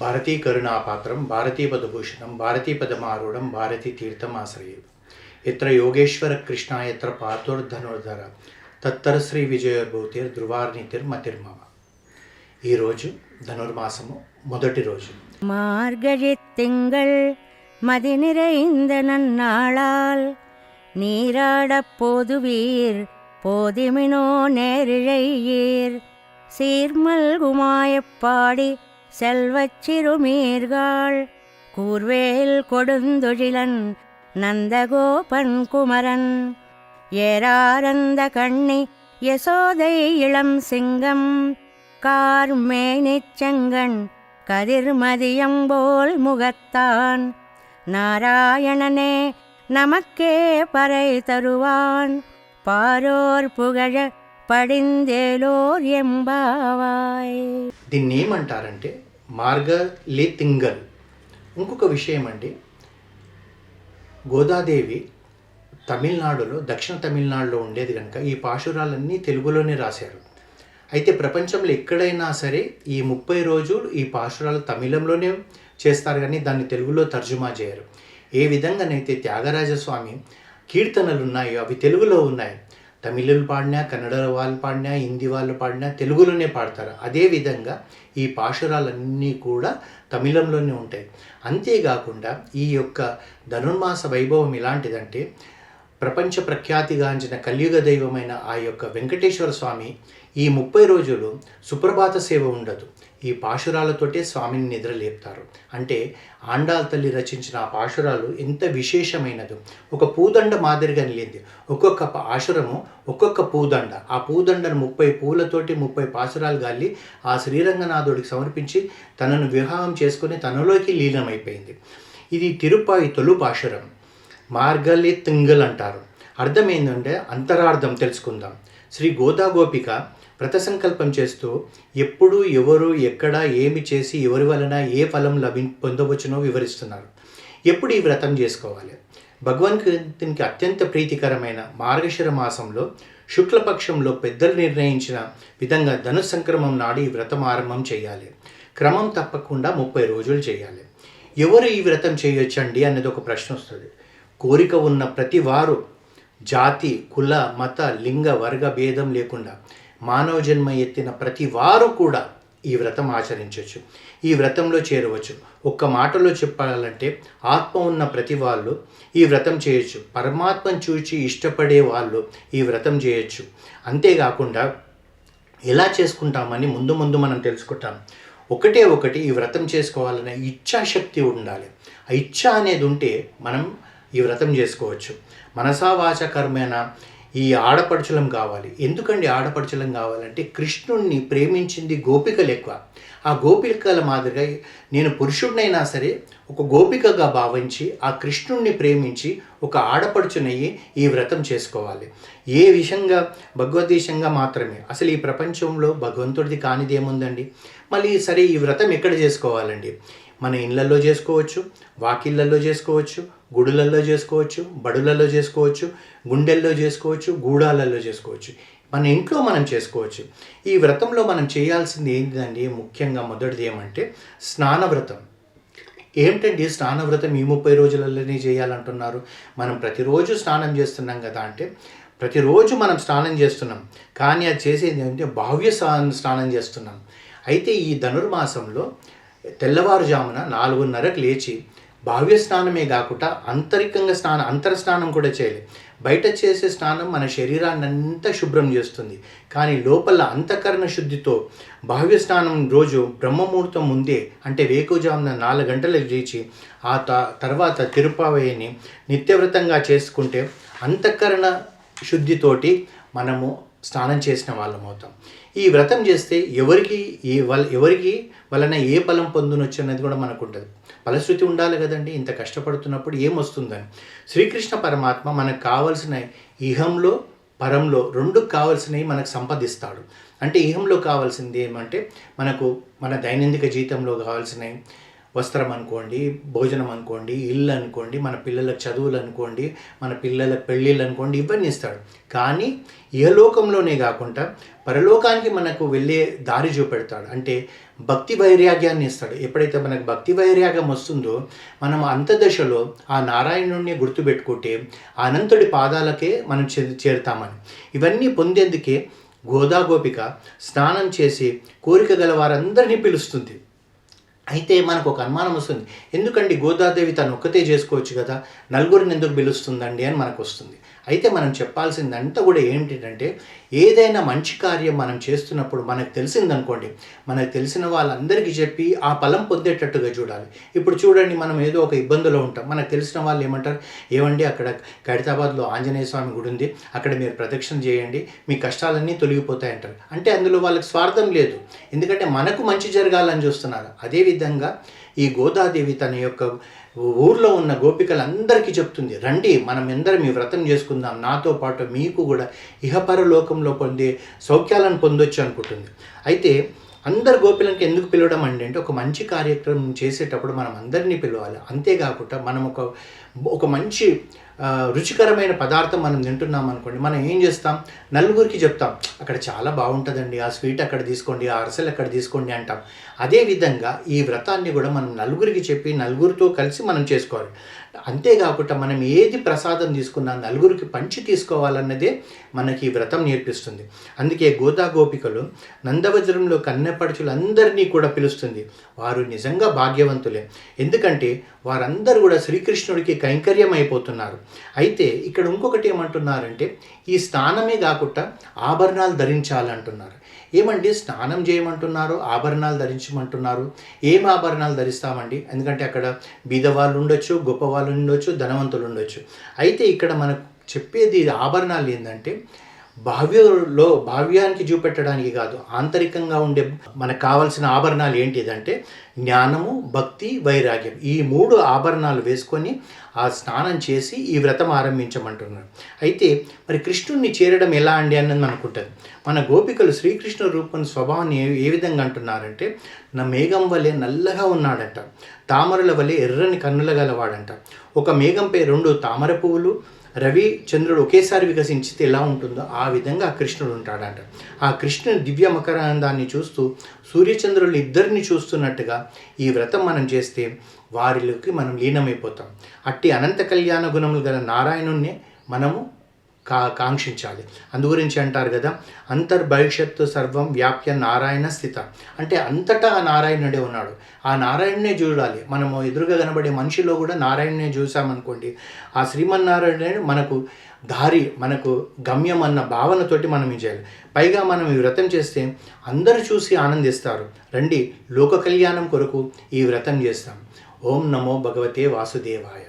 భారతీ కరుణాపాత్రం భారతీ పదభూషణం భారతీ పదమారూఢం భారతీ తీర్థం ఆశ్రయం ఎత్ర యోగేశ్వర కృష్ణ ఎత్ర పాతోర్ధనుర్ధర తత్తర శ్రీ విజయోర్భూతిర్ ధ్రువార్నితిర్ మతిర్మమ ఈరోజు ధనుర్మాసము మొదటి రోజు மார்கழித் திங்கள் மதி நிறைந்த நன்னாளால் நீராடப் போதுவீர் போதிமினோ நேரிழையீர் சீர்மல்குமாயப் பாடி செல்வச் சிறுமீர்கள் கூர்வேல் கொடுந்தொழிலன் நந்தகோபன் குமரன் ஏராரந்த கண்ணி யசோதை இளம் சிங்கம் கார்மேனிச் செங்கண் கதிர்மதியம் முகத்தான் நாராயணனே நமக்கே பறை தருவான் பாரோர் புகழ దీన్ని ఏమంటారంటే మార్గలే తింగల్ ఇంకొక విషయం అండి గోదాదేవి తమిళనాడులో దక్షిణ తమిళనాడులో ఉండేది కనుక ఈ పాశురాలన్నీ తెలుగులోనే రాశారు. అయితే ప్రపంచంలో ఎక్కడైనా సరే ఈ ముప్పై రోజులు ఈ పాశురాలు తమిళంలోనే చేస్తారు కానీ దాన్ని తెలుగులో తర్జుమా చేయరు. ఏ విధంగానైతే త్యాగరాజస్వామి కీర్తనలు ఉన్నాయో అవి తెలుగులో ఉన్నాయి. తమిళులు పాడినా కన్నడ వాళ్ళు పాడినా హిందీ వాళ్ళు పాడినా తెలుగులోనే పాడతారు. అదేవిధంగా ఈ పాశురాలన్నీ కూడా తమిళంలోనే ఉంటాయి. అంతేకాకుండా ఈ యొక్క ధనుర్మాస వైభవం ఎలాంటిదంటే ప్రపంచ ప్రఖ్యాతిగాంచిన కలియుగ దైవమైన ఆ యొక్క వెంకటేశ్వర స్వామి ఈ ముప్పై రోజులు సుప్రభాత సేవ ఉండదు. ఈ పాశురాలతోటే స్వామిని నిద్రలేపుతారు అంటే ఆండాల్ తల్లి రచించిన ఆ పాశురాలు ఎంత విశేషమైనదో. ఒక పూదండ మాదిరిగా నిలింది. ఒక్కొక్క పాశురము ఒక్కొక్క పూదండ. ఆ పూదండను ముప్పై పూలతోటి ముప్పై పాశురాలు గాలి ఆ శ్రీరంగనాథుడికి సమర్పించి తనను వివాహం చేసుకుని తనలోకి లీనమైపోయింది. ఇది తిరుపాయి తొలు పాశురం. మార్గలి తింగల్ అంటారు అర్థం ఏంటంటే అంతరార్థం తెలుసుకుందాం. శ్రీ గోదా గోపిక వ్రత సంకల్పం చేస్తూ ఎప్పుడు ఎవరు ఎక్కడ ఏమి చేసి ఎవరి వలన ఏ ఫలం లభి పొందవచ్చునో వివరిస్తున్నారు. ఎప్పుడు ఈ వ్రతం చేసుకోవాలి? భగవంతునికి అత్యంత ప్రీతికరమైన మార్గశిర మాసంలో శుక్లపక్షంలో పెద్దలు నిర్ణయించిన విధంగా ధను సంక్రమం నాడు ఈ వ్రతం ఆరంభం చేయాలి. క్రమం తప్పకుండా ముప్పై రోజులు చేయాలి. ఎవరు ఈ వ్రతం చేయొచ్చండి అనేది ఒక ప్రశ్న వస్తుంది. కోరిక ఉన్న ప్రతి వారు జాతి కుల మత లింగ వర్గ భేదం లేకుండా మానవ జన్మ ఎత్తిన ప్రతి వారు కూడా ఈ వ్రతం ఆచరించవచ్చు ఈ వ్రతంలో చేరవచ్చు. ఒక్క మాటలో చెప్పాలంటే ఆత్మ ఉన్న ప్రతి వాళ్ళు ఈ వ్రతం చేయొచ్చు. పరమాత్మను చూచి ఇష్టపడే వాళ్ళు ఈ వ్రతం చేయొచ్చు. అంతేకాకుండా ఎలా చేసుకుంటామని ముందు ముందు మనం తెలుసుకుంటాం. ఒకటే ఒకటి ఈ వ్రతం చేసుకోవాలనే ఇచ్ఛాశక్తి ఉండాలి. ఆ ఇచ్ఛ అనేది ఉంటే మనం ఈ వ్రతం చేసుకోవచ్చు. మనసావాచకరమైన కర్మేణ ఈ ఆడపడుచులం కావాలి. ఎందుకండి ఆడపడుచులం కావాలంటే కృష్ణుణ్ణి ప్రేమించింది గోపికలు ఎక్కువ. ఆ గోపికల మాదిరిగా నేను పురుషుడినైనా సరే ఒక గోపికగా భావించి ఆ కృష్ణుణ్ణి ప్రేమించి ఒక ఆడపడుచునయ్యి ఈ వ్రతం చేసుకోవాలి. ఏ విషయంగా భగవద్దేశంగా మాత్రమే. అసలు ఈ ప్రపంచంలో భగవంతుడిది కానిది ఏముందండి మళ్ళీ సరే ఈ వ్రతం ఎక్కడ చేసుకోవాలండి? మన ఇళ్ళల్లో చేసుకోవచ్చు వాకిళ్ళల్లో చేసుకోవచ్చు గుడులల్లో చేసుకోవచ్చు బడులలో చేసుకోవచ్చు గుండెల్లో చేసుకోవచ్చు గూడాలలో చేసుకోవచ్చు. మన ఇంట్లో మనం చేసుకోవచ్చు. ఈ వ్రతంలో మనం చేయాల్సింది ఏంటిదండి? ముఖ్యంగా మొదటిది ఏమంటే స్నాన వ్రతం. ఏమిటండి స్నాన వ్రతం? ఈ ముప్పై రోజులలోనే చేయాలంటున్నారు. మనం ప్రతిరోజు స్నానం చేస్తున్నాం కదా అంటే ప్రతిరోజు మనం స్నానం చేస్తున్నాం. కానీ అది చేసేది ఏంటంటే భావ్య స్నానం చేస్తున్నాం. అయితే ఈ ధనుర్మాసంలో తెల్లవారుజామున నాలుగున్నరకు లేచి భావ్య స్నానమే కాకుండా అంతరికంగా స్నానం అంతర స్నానం కూడా చేయాలి. బయట చేసే స్నానం మన శరీరాన్ని అంతా శుభ్రం చేస్తుంది. కానీ లోపల అంతఃకరణ శుద్ధితో భావ్య స్నానం రోజు బ్రహ్మముహూర్తం ముందే అంటే వేకుజామున నాలుగు గంటలకు చేసి ఆ త తర్వాత తిరుపావయ్యని నిత్యవ్రతంగా చేసుకుంటే అంతఃకరణ శుద్ధితోటి మనము స్నానం చేసిన వాళ్ళం అవుతాం. ఈ వ్రతం చేస్తే ఎవరికి ఏ వల ఎవరికి వలన ఏ ఫలం పొందునొచ్చు అనేది కూడా మనకు ఉంటుంది ఫలశ్రుతి ఉండాలి కదండి ఇంత కష్టపడుతున్నప్పుడు ఏమొస్తుందని శ్రీకృష్ణ పరమాత్మ మనకు కావలసిన ఇహంలో పరంలో రెండు కావలసినవి మనకు సంపాదిస్తాడు. అంటే ఇహంలో కావాల్సింది ఏమంటే మనకు మన దైనందిక జీవితంలో కావాల్సినవి వస్త్రం అనుకోండి భోజనం అనుకోండి ఇల్లు అనుకోండి మన పిల్లల చదువులు అనుకోండి మన పిల్లల పెళ్ళిళ్ళు అనుకోండి ఇవన్నీ ఇస్తాడు. కానీ ఇహలోకంలోనే కాకుండా పరలోకానికి మనకు వెళ్ళే దారి చూపెడతాడు. అంటే భక్తి వైరాగ్యాన్ని ఇస్తాడు. ఎప్పుడైతే మనకు భక్తి వైరాగ్యం వస్తుందో మనం అంతదశలో ఆ నారాయణుడిని గుర్తుపెట్టుకుంటే అనంతుడి పాదాలకే మనం చే చేరుతామని. ఇవన్నీ పొందేందుకే గోదా గోపిక స్నానం చేసి కోరిక గల వారందరినీ పిలుస్తుంది. అయితే మనకు ఒక అనుమానం వస్తుంది. ఎందుకండి గోదాదేవి తను ఒక్కతే చేసుకోవచ్చు కదా? నలుగురిని ఎందుకు పిలుస్తుందండి అని మనకు వస్తుంది. అయితే మనం చెప్పాల్సిందంతా కూడా ఏంటంటే ఏదైనా మంచి కార్యం మనం చేస్తున్నప్పుడు మనకు తెలిసిందనుకోండి మనకు తెలిసిన వాళ్ళందరికీ చెప్పి ఆ ఫలం పొందేటట్టుగా చూడాలి. ఇప్పుడు చూడండి మనం ఏదో ఒక ఇబ్బందిలో ఉంటాం. మనకు తెలిసిన వాళ్ళు ఏమంటారు? ఏమండి అక్కడ ఖైరతాబాద్లో ఆంజనేయ స్వామి గుడి ఉంది. అక్కడ మీరు ప్రదక్షిణ చేయండి. మీ కష్టాలన్నీ తొలగిపోతాయంటారు అంటే అందులో వాళ్ళకి స్వార్థం లేదు. ఎందుకంటే మనకు మంచి జరగాలని చూస్తున్నారు. అదేవిధంగా ఈ గోదాదేవి తన యొక్క ఊర్లో ఉన్న గోపికలందరికీ చెప్తుంది రండి మనం ఎందరం ఈ వ్రతం చేసుకుందాం నాతో పాటు మీకు కూడా ఇహపరలోకంలో పొందే సౌఖ్యాలను పొందొచ్చు అనుకుంటుంది. అయితే అందరు గోపిలకి ఎందుకు పిలవడం అండి అంటే ఒక మంచి కార్యక్రమం చేసేటప్పుడు మనం అందరినీ పిలవాలి. అంతేకాకుండా మనం ఒక ఒక మంచి రుచికరమైన పదార్థం మనం తింటున్నాం అనుకోండి మనం ఏం చేస్తాం? నలుగురికి చెప్తాం అక్కడ చాలా బాగుంటుందండి ఆ స్వీట్ అక్కడ తీసుకోండి ఆ అరసలు అక్కడ తీసుకోండి అంటాం. అదేవిధంగా ఈ వ్రతాన్ని కూడా మనం నలుగురికి చెప్పి నలుగురితో కలిసి మనం చేసుకోవాలి. అంతేకాకుండా మనం ఏది ప్రసాదం తీసుకున్నా నలుగురికి పంచి తీసుకోవాలన్నదే మనకి ఈ వ్రతం నేర్పిస్తుంది. అందుకే గోదా గోపికలు నందవజ్రంలో కన్నెపడుచులందరినీ కూడా పిలుస్తుంది. వారు నిజంగా భాగ్యవంతులే. ఎందుకంటే వారందరూ కూడా శ్రీకృష్ణుడికి కైంకర్యం అయిపోతున్నారు అయితే ఇక్కడ ఇంకొకటి ఏమంటున్నారంటే ఈ స్నానమే కాకుండా ఆభరణాలు ధరించాలంటున్నారు. ఏమండి స్నానం చేయమంటున్నారు ఆభరణాలు ధరించమంటున్నారు? ఏం ఆభరణాలు ధరిస్తామండి? ఎందుకంటే అక్కడ బీదవాళ్ళు ఉండొచ్చు గొప్ప వాళ్ళు ఉండొచ్చు ధనవంతులు ఉండొచ్చు. అయితే ఇక్కడ మనకు చెప్పేది ఆభరణాలు ఏంటంటే భావ్యంలో భావ్యానికి చూపెట్టడానికి కాదు ఆంతరికంగా ఉండే మనకు కావాల్సిన ఆభరణాలు ఏంటిదంటే జ్ఞానము భక్తి వైరాగ్యం. ఈ మూడు ఆభరణాలు వేసుకొని ఆ స్నానం చేసి ఈ వ్రతం ఆరంభించమంటున్నారు. అయితే మరి కృష్ణుణ్ణి చేరడం ఎలా అండి అన్నది అనుకుంటుంది మన గోపికలు శ్రీకృష్ణ రూపం స్వభావాన్ని ఏ విధంగా అంటున్నారంటే నా మేఘం వలె నల్లగా ఉన్నాడంట తామరల వలె ఎర్రని కన్నుల గలవాడంట. ఒక మేఘంపై రెండు తామర పువ్వులు రవి చంద్రుడు ఒకేసారి వికసించితే ఎలా ఉంటుందో ఆ విధంగా ఆ కృష్ణుడు ఉంటాడంట. ఆ కృష్ణుని దివ్య మకరానందాన్ని చూస్తూ సూర్యచంద్రులు ఇద్దరిని చూస్తున్నట్టుగా ఈ వ్రతం మనం చేస్తే వారిలోకి మనం లీనమైపోతాం. అట్టి అనంత కళ్యాణ గుణములు గల నారాయణుణ్ణే మనము కా కాంక్షించాలి. అందుగురించి అంటారు కదా అంతర్భవిష్యత్తు సర్వం వ్యాప్య నారాయణ స్థిత. అంటే అంతటా ఆ నారాయణుడే ఉన్నాడు. ఆ నారాయణనే చూడాలి. మనము ఎదురుగా కనబడే మనిషిలో కూడా నారాయణనే చూసామనుకోండి ఆ శ్రీమన్నారాయణుడే మనకు దారి మనకు గమ్యం అన్న భావనతోటి మనం ఇది చేయాలి. పైగా మనం ఈ వ్రతం చేస్తే అందరూ చూసి ఆనందిస్తారు. రండి లోక కళ్యాణం కొరకు ఈ వ్రతం చేస్తాం. ఓం నమో భగవతే వాసుదేవాయ.